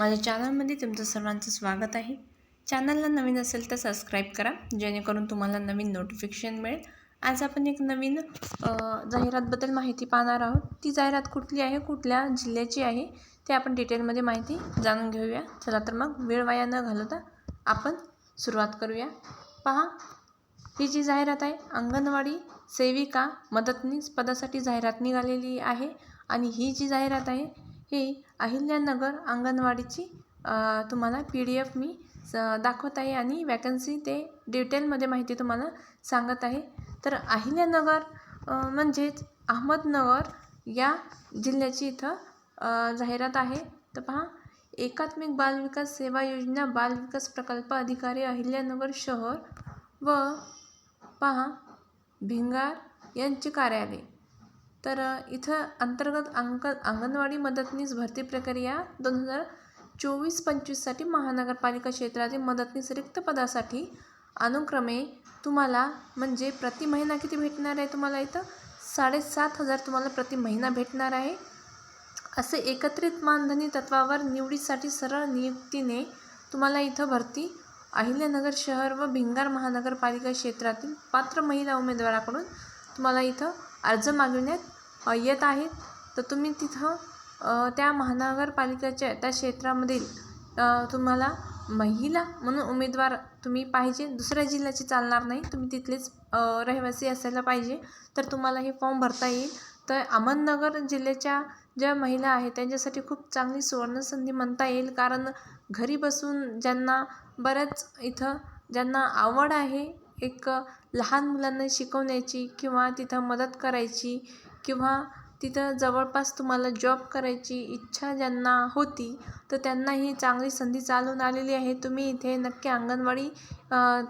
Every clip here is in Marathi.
माझ्या चॅनलमध्ये तुमचं सर्वांचं स्वागत आहे. चॅनलला नवीन असेल तर सबस्क्राईब करा जेणेकरून तुम्हाला नवीन नोटिफिकेशन मिळेल. आज आपण एक नवीन जाहिरातबद्दल माहिती पाहणार आहोत. ती जाहिरात कुठली आहे कुठल्या जिल्ह्याची आहे ते आपण डिटेलमध्ये माहिती जाणून घेऊया. चला तर मग वेळ वाया न घालवता आपण सुरुवात करूया. पहा ही जी जाहिरात आहे अंगणवाडी सेविका मदतनीस पदासाठी जाहिरात निघालेली आहे. आणि ही जी जाहिरात आहे ही अहिल्यानगर अंगणवाडीची तुम्हाला पी डी एफ मी स दाखवत आहे आणि वॅकन्सी ते डिटेलमध्ये माहिती तुम्हाला सांगत आहे. तर अहिल्यानगर म्हणजेच अहमदनगर या जिल्ह्याची इथं जाहिरात आहे. तर पहा एकात्मिक बालविकास सेवा योजना बालविकास प्रकल्प अधिकारी अहिल्यानगर शहर व पहा भिंगार यांचे कार्यालय. तर इथं अंतर्गत अंक अंगणवाडी मदतनीस भरती प्रक्रिया दोन हजार चोवीस पंचवीससाठी महानगरपालिका क्षेत्रातील मदतनीस रिक्त पदासाठी अनुक्रमे तुम्हाला म्हणजे प्रति महिना किती भेटणार आहे तुम्हाला इथं? साडेसात हजार तुम्हाला प्रति महिना भेटणार आहे. असे एकत्रित मानधनी तत्वावर निवडीसाठी सरळ नियुक्तीने तुम्हाला इथं भरती अहिल्यानगर शहर व भिंगार महानगरपालिका क्षेत्रातील पात्र महिला उमेदवाराकडून तुम्हाला इथं अर्ज मागविण्यात येत आहेत. तर तुम्ही तिथं त्या महानगरपालिकेच्या त्या क्षेत्रामधील तुम्हाला महिला म्हणून उमेदवार तुम्ही पाहिजे. दुसऱ्या जिल्ह्याची चालणार नाही. तुम्ही तिथलेच रहिवासी असायला पाहिजे. तर तुम्हाला हे फॉर्म भरता येईल. तर अहमदनगर जिल्ह्याच्या ज्या महिला आहेत त्यांच्यासाठी खूप चांगली सुवर्णसंधी म्हणता येईल. कारण घरी बसून ज्यांना बऱ्याच इथं ज्यांना आवड आहे एक लहान मुलांना शिकवण्याची किंवा तिथं मदत करायची किंवा तिथं जवळपास तुम्हाला जॉब करायची इच्छा ज्यांना होती तर त्यांना ही चांगली संधी चालून आलेली आहे. तुम्ही इथे नक्की अंगणवाडी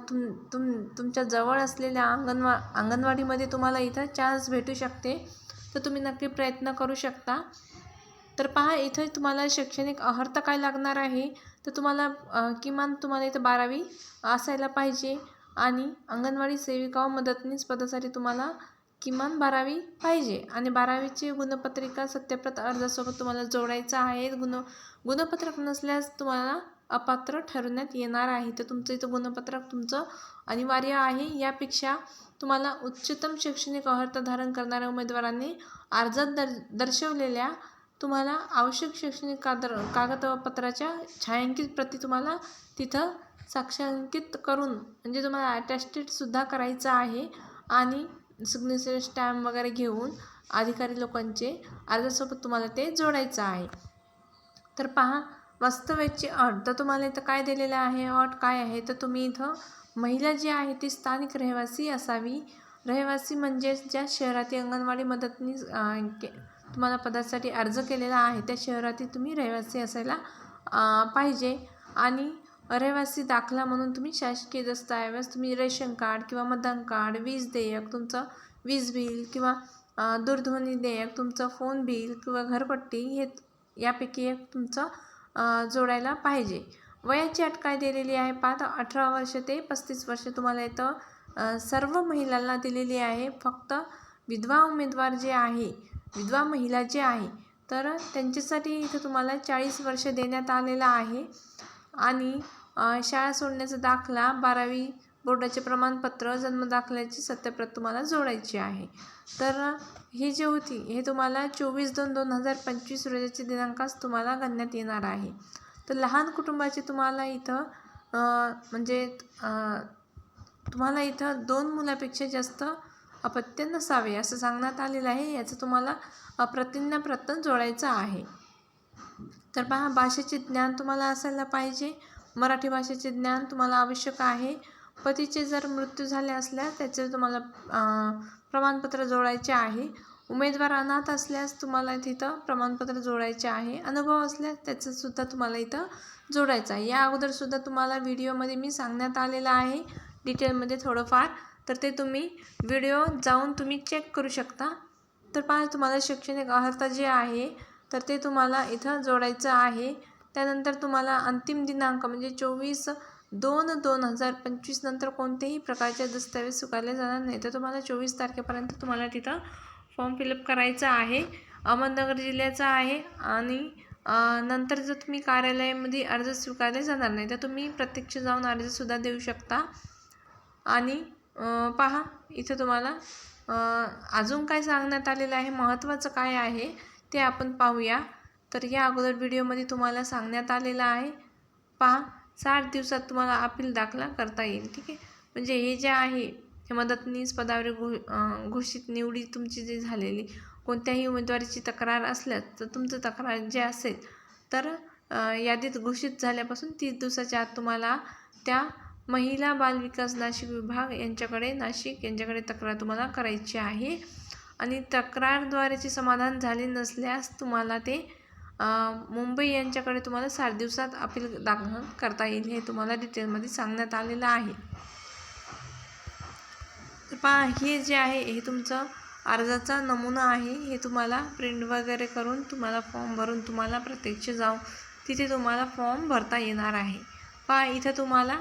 तुम तुम तुमच्या जवळ असलेल्या अंगणवा अंगणवाडीमध्ये तुम्हाला इथं चान्स भेटू शकते. तर तुम्ही नक्की प्रयत्न करू शकता. तर पहा इथं तुम्हाला शैक्षणिक अर्हता काय लागणार आहे? तर तुम्हाला किमान तुम्हाला इथं बारावी असायला पाहिजे आणि अंगणवाडी सेविका व मदतनीस पदासाठी तुम्हाला किमान बारावी पाहिजे. आणि बारावीची गुणपत्रिका सत्यप्रत अर्जासोबत तुम्हाला जोडायचं आहे. गुण गुणपत्रक नसल्यास तुम्हाला अपात्र ठरवण्यात येणार आहे. तर तुमचं इथं गुणपत्रक तुमचं अनिवार्य आहे. यापेक्षा तुम्हाला उच्चतम शैक्षणिक अर्हता धारण करणाऱ्या उमेदवारांनी अर्जात दर दर्शवलेल्या तुम्हाला आवश्यक शैक्षणिक कादर कागदपत्राच्या छायांकित प्रती तुम्हाला तिथं साक्षांकित करून म्हणजे तुम्हाला अटॅस्टेडसुद्धा करायचं आहे. आणि सिग्नेचर स्टॅम्प वगैरे घेऊन अधिकारी लोकांचे अर्जासोबत तुम्हाला ते जोडायचं आहे. तर पहा वास्तव्याची अट तर तुम्हाला इथं काय दिलेलं आहे? अट काय आहे? तर तुम्ही इथं महिला जी आहे ती स्थानिक रहिवासी असावी. रहिवासी म्हणजेच ज्या शहरातील अंगणवाडी मदतनीस के- तुम्हाला पदासाठी अर्ज केलेला आहे त्या शहरातील तुम्ही रहिवासी असायला पाहिजे. आणि रहिवासी दाखला म्हणून तुम्ही शासकीय दस्तऐवज तुम्ही रेशन कार्ड किंवा मतदान कार्ड वीज देयक तुमचं वीज बिल किंवा दूरध्वनी देयक तुमचं फोन बिल किंवा घरपट्टी हे यापैकी एक तुमचं जोडायला पाहिजे. वयाची अट काय दिलेली आहे पाच अठरा वर्ष ते पस्तीस वर्ष तुम्हाला इथं सर्व महिलांना दिलेली आहे. फक्त विधवा उमेदवार जे आहे विधवा महिला जे आहे तर त्यांच्यासाठी इथं तुम्हाला चाळीस वर्ष देण्यात आलेलं आहे. आणि शाळा सोडण्याचा दाखला बारावी बोर्डाचे प्रमाणपत्र जन्मदाखल्याची सत्यप्रत तुम्हाला जोडायची आहे. तर ही जी होती हे तुम्हाला चोवीस दोन दोन हजार पंचवीस रोजाच्या दिनांकास तुम्हाला गणण्यात येणार आहे. तर लहान कुटुंबाचे तुम्हाला इथं म्हणजे तुम्हाला इथं दोन मुलापेक्षा जास्त अपत्य नसावे असं सांगण्यात आलेलं आहे. याचं तुम्हाला प्रतिज्ञाप्रत जोडायचं आहे. तर पहा भाषेचे ज्ञान तुम्हाला असायला पाहिजे. मराठी भाषेचे ज्ञान तुम्हाला आवश्यक आहे. पतीचे जर मृत्यू झाले असल्यास त्याचे तुम्हाला प्रमाणपत्र जोडायचे आहे. उमेदवार अनाथ असल्यास तुम्हाला तिथं प्रमाणपत्र जोडायचे आहे. अनुभव असल्यास त्याचंसुद्धा तुम्हाला इथं जोडायचं आहे. या अगोदरसुद्धा तुम्हाला व्हिडिओमध्ये मी सांगण्यात आलेलं आहे. डिटेलमध्ये थोडंफार. तर ते तुम्ही व्हिडिओ जाऊन तुम्ही चेक करू शकता. तर पहा तुम्हाला शैक्षणिक अर्हता जे आहे तर ते तुम्हाला इथं जोडायचं आहे. त्यानंतर तुम्हाला अंतिम दिनांक म्हणजे चोवीस दोन दोन हजार पंचवीस नंतर कोणतेही प्रकारचे दस्तऐवज स्वीकारले जाणार नाही. तर तुम्हाला चोवीस तारखेपर्यंत तुम्हाला तिथं फॉर्म फिलअप करायचा आहे. अहमदनगर जिल्ह्याचा आहे आणि नंतर जर तुम्ही कार्यालयामध्ये अर्ज स्वीकारले जाणार नाही तर तुम्ही प्रत्यक्ष जाऊन अर्जसुद्धा देऊ शकता. आणि पहा इथं तुम्हाला अजून काय सांगण्यात आलेलं आहे महत्त्वाचं काय आहे ते आपण पाहूया. तर या अगोदर व्हिडिओमध्ये तुम्हाला सांगण्यात आलेलं आहे. पहा साठ दिवसात तुम्हाला अपील दाखला करता येईल ठीक आहे? म्हणजे हे जे आहे हे मदतनीस पदावर घो घोषित निवडी तुमची जी झालेली कोणत्याही उमेदवारीची तक्रार असल्यास तर तुमचं तक्रार जे असेल तर यादीत घोषित झाल्यापासून तीस दिवसाच्या आत तुम्हाला त्या महिला बालविकास नाशिक विभाग यांच्याकडे नाशिक यांच्याकडे तक्रार तुम्हाला करायची आहे. आणि तक्रारद्वारेचे समाधान झाले नसल्यास तुम्हाला ते मुंबई यांच्याकडे तुम्हाला सात दिवसात अपील दाखल करता येईल हे तुम्हाला डिटेलमध्ये सांगण्यात आलेलं आहे. तर पहा हे जे आहे हे तुमचं अर्जाचा नमुना आहे. हे तुम्हाला प्रिंट वगैरे करून तुम्हाला फॉर्म भरून तुम्हाला प्रत्यक्ष जाऊन तिथे तुम्हाला फॉर्म भरता येणार आहे. पहा इथं तुम्हाला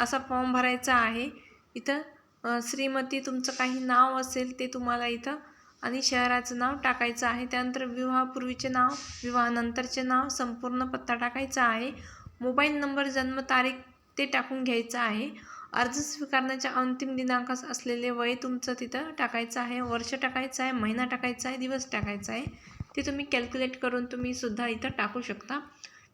असा फॉर्म भरायचा आहे. इथं श्रीमती तुमचं काही नाव असेल ते तुम्हाला इथं आणि शहराचं नाव टाकायचं आहे. त्यानंतर विवाहापूर्वीचे नाव विवाहानंतरचे नाव संपूर्ण पत्ता टाकायचा आहे. मोबाईल नंबर जन्मतारीख ते टाकून घ्यायचं आहे. अर्ज स्वीकारण्याच्या अंतिम दिनांकास असलेले वय तुमचं तिथं टाकायचं आहे. वर्ष टाकायचं आहे महिना टाकायचा आहे दिवस टाकायचा आहे. ते तुम्ही कॅल्क्युलेट करून तुम्ही सुद्धा इथं टाकू शकता.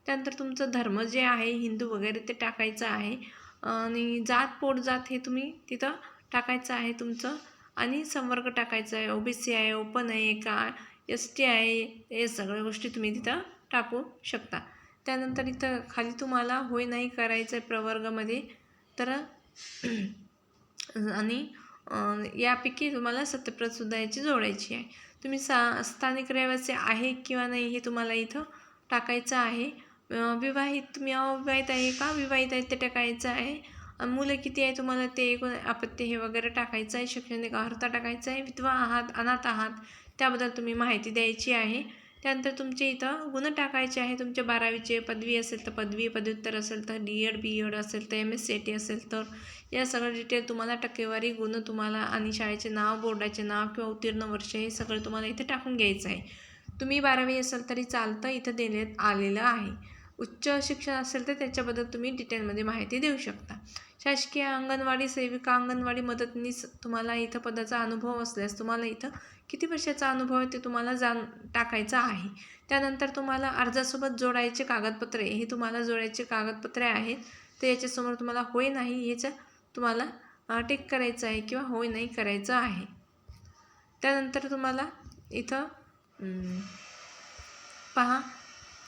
त्यानंतर तुमचं धर्म जे आहे हिंदू वगैरे ते टाकायचं आहे. आणि जात पोट जात हे तुम्ही तिथं टाकायचं आहे. तुमचं आणि संवर्ग टाकायचा आहे ओ बी सी आहे ओपन आहे का एस टी आहे हे सगळ्या गोष्टी तुम्ही तिथं टाकू शकता. त्यानंतर इथं खाली तुम्हाला होय नाही करायचं आहे प्रवर्गामध्ये तर आणि यापैकी तुम्हाला सत्यप्रतसुद्धा याची जोडायची आहे. तुम्ही सा स्थानिक रहिवासी आहे किंवा नाही हे तुम्हाला इथं टाकायचं आहे. विवाहित तुम्ही अविवाहित आहे का? विवाहित आहे ते टाकायचं आहे. मुलं किती आहे तुम्हाला ते एकूण आपत्ती हे वगैरे टाकायचं आहे शैक्षणिक अर्हता टाकायचं आहे विधवा आहात अनाथ आहात त्याबद्दल तुम्ही माहिती द्यायची आहे. त्यानंतर तुमचे इथं गुण टाकायचे आहे. तुमचे बारावीचे पदवी असेल तर पदवी पदव्युत्तर असेल तर डी एड बी एड असेल तर एम एस सी टी असेल तर या सगळं डिटेल तुम्हाला टक्केवारी गुण तुम्हाला आणि शाळेचे नाव बोर्डाचे नाव किंवा उत्तीर्ण वर्ष हे सगळं तुम्हाला इथे टाकून घ्यायचं आहे. तुम्ही बारावी असेल तरी चालतं इथं देण्यात आलेलं आहे. उच्च शिक्षण असेल तर त्याच्याबद्दल तुम्ही डिटेलमध्ये माहिती देऊ शकता. शासकीय अंगणवाडी सेविका अंगणवाडी मदतनीस तुम्हाला इथं पदाचा अनुभव असल्यास तुम्हाला इथं किती वर्षाचा अनुभव आहे ते तुम्हाला जाण टाकायचं आहे. त्यानंतर तुम्हाला अर्जासोबत जोडायचे कागदपत्रे हे तुम्हाला जोडायचे कागदपत्रे आहेत. तर याच्यासमोर तुम्हाला होय नाही याचं तुम्हाला टेक करायचं आहे किंवा होय नाही करायचं आहे. त्यानंतर तुम्हाला इथं पहा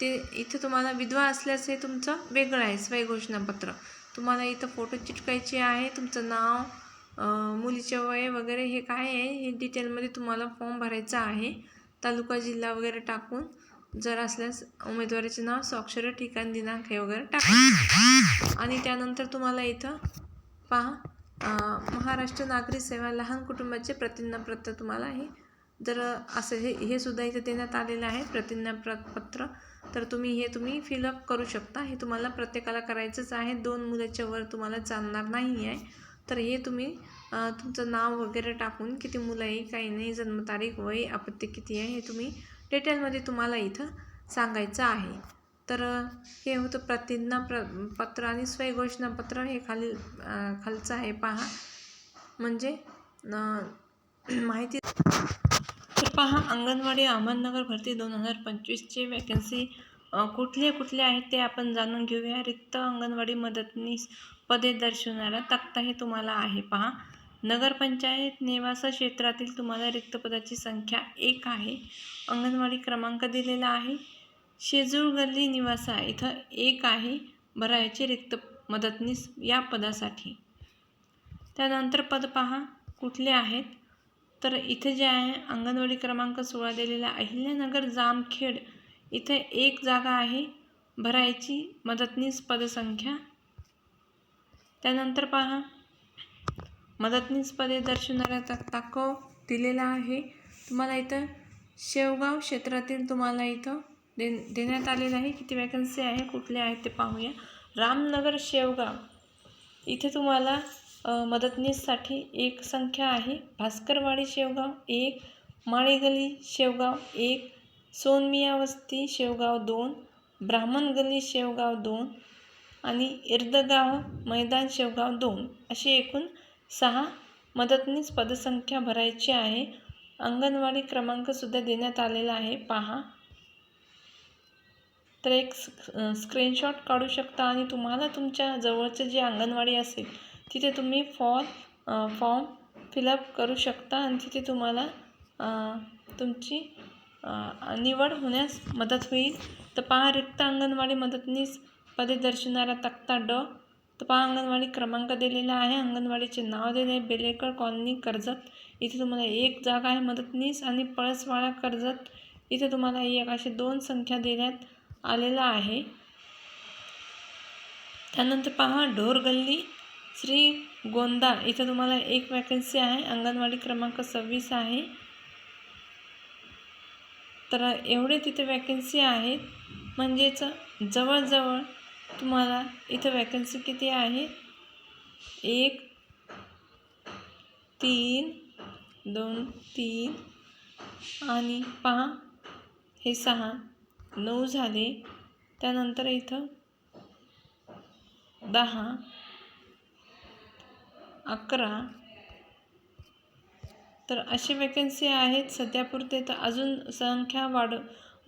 ते इथं तुम्हाला विधवा असल्यास हे तुमचं वेगळं आहे स्वयंघोषणापत्र तुम्हाला इथं फोटो चिटकायचे आहे तुमचं नाव मुलीचे वय वगैरे हे काय आहे हे डिटेलमध्ये तुम्हाला फॉर्म भरायचा आहे. तालुका जिल्हा वगैरे टाकून जर असल्यास उमेदवाराचे नाव स्वाक्षर ठिकाण दिनांक हे वगैरे टाकून आणि त्यानंतर तुम्हाला इथं पहा महाराष्ट्र नागरी सेवा लहान कुटुंबाचे प्रतिज्ञापत्र तुम्हाला हे जर असं हे हे सुद्धा इथं देण्यात आलेलं आहे प्रतिज्ञाप्र पत्र. तर तुम्ही हे तुम्ही फिलअप करू शकता. हे तुम्हाला प्रत्येकाला करायचंच आहे. दोन मुलाच्या वर तुम्हाला चालणार नाही आहे तर हे तुम्ही तुमचं नाव वगैरे टाकून किती मुलं आहे काही नाही जन्मतारीख वय आपत्ती किती आहे हे तुम्ही डिटेलमध्ये तुम्हाला इथं सांगायचं आहे. तर हे होतं प्रतिज्ञा प्र पत्र आणि स्वयंघोषणापत्र हे खाली खालचं आहे पहा. म्हणजे माहिती पहा अंगणवाडी अहमदनगर भरती दोन हजार पंचवीसचे वॅकन्सी कुठले कुठले आहेत ते आपण जाणून घेऊया. रिक्त अंगणवाडी मदतनीस पदे दर्शवणारा तक्ता हे तुम्हाला आहे पहा. नगरपंचायत निवासा क्षेत्रातील तुम्हाला रिक्त पदाची संख्या एक आहे. अंगणवाडी क्रमांक दिलेला आहे. शेजूळ गल्ली निवासा इथं एक आहे. भरायचे रिक्त मदतनीस या पदासाठी. त्यानंतर पद पहा. कुठले आहेत? तर इथे जे आहे अंगणवाडी क्रमांक सोळा दिलेला अहिल्यानगर जामखेड इथे एक जागा आहे. भरायची मदतनीस पदसंख्या. त्यानंतर पहा मदतनीस पदे दर्शवणारा तक्ताको दिलेला आहे. तुम्हाला इथं शेवगाव क्षेत्रातील तुम्हाला इथं दे देण्यात आलेलं आहे. किती वॅकन्सी आहे कुठले आहेत ते पाहूया. रामनगर शेवगाव. इथे तुम्हाला मदतनीससाठी एक संख्या आहे. भास्करवाडी शेवगाव एक माळेगली शेवगाव एक सोनमियावस्ती शेवगाव दोन ब्राह्मण गली शेवगाव दोन आणि इर्दगाव मैदान शेवगाव दोन अशी एकूण सहा मदतनीस पदसंख्या भरायची आहे. अंगणवाडी क्रमांकसुद्धा देण्यात आलेला आहे. पहा. तर एक स्क्रीनशॉट काढू शकता आणि तुम्हाला तुमच्या जवळचं जे अंगणवाडी असेल तिथे तुम्ही फॉर्म फॉर्म फिलअप करू शकता आणि तिथे तुम्हाला तुमची निवड होण्यास मदत होईल. तर पहा रिक्त अंगणवाडी मदतनीस पदे दर्शवणारा तक्ता ड. तर पहा अंगणवाडी क्रमांक दिलेला आहे. अंगणवाडीचे नाव दिले आहे. बेलेकर कॉलनी कर्जत. इथे तुम्हाला एक जागा आहे. मदतनीस आणि पळसवाडा कर्जत. इथे तुम्हाला एक असे दोन संख्या देण्यात आलेला आहे. त्यानंतर पहा ढोर गल्ली श्री गोंदा. इथं तुम्हाला एक वॅकन्सी आहे. अंगणवाडी क्रमांक सव्वीस आहे. तर एवढे तिथे वॅकन्सी आहेत. म्हणजेच जवळजवळ तुम्हाला इथं वॅकन्सी किती आहे? एक तीन दोन तीन आणि पहा हे सहा. नऊ झाले. त्यानंतर इथं दहा. अकरा. तर अशी वेकन्सी आहेत. सध्यापुरते तर अजून संख्या वाढ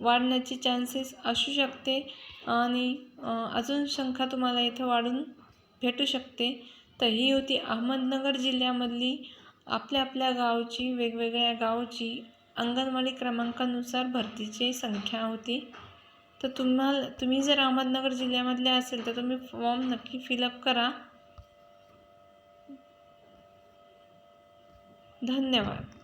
वाढण्याची चान्सेस असू शकते आणि अजून संख्या तुम्हाला इथं वाढून भेटू शकते. तर ही होती अहमदनगर जिल्ह्यामधली आपल्या आपल्या गावची वेगवेगळ्या गावची अंगणवाडी क्रमांकानुसार भरतीची संख्या होती. तर तुम्हाला तुम्ही जर अहमदनगर जिल्ह्यामधले असेल तर तुम्ही फॉर्म नक्की फिलअप करा. धन्यवाद.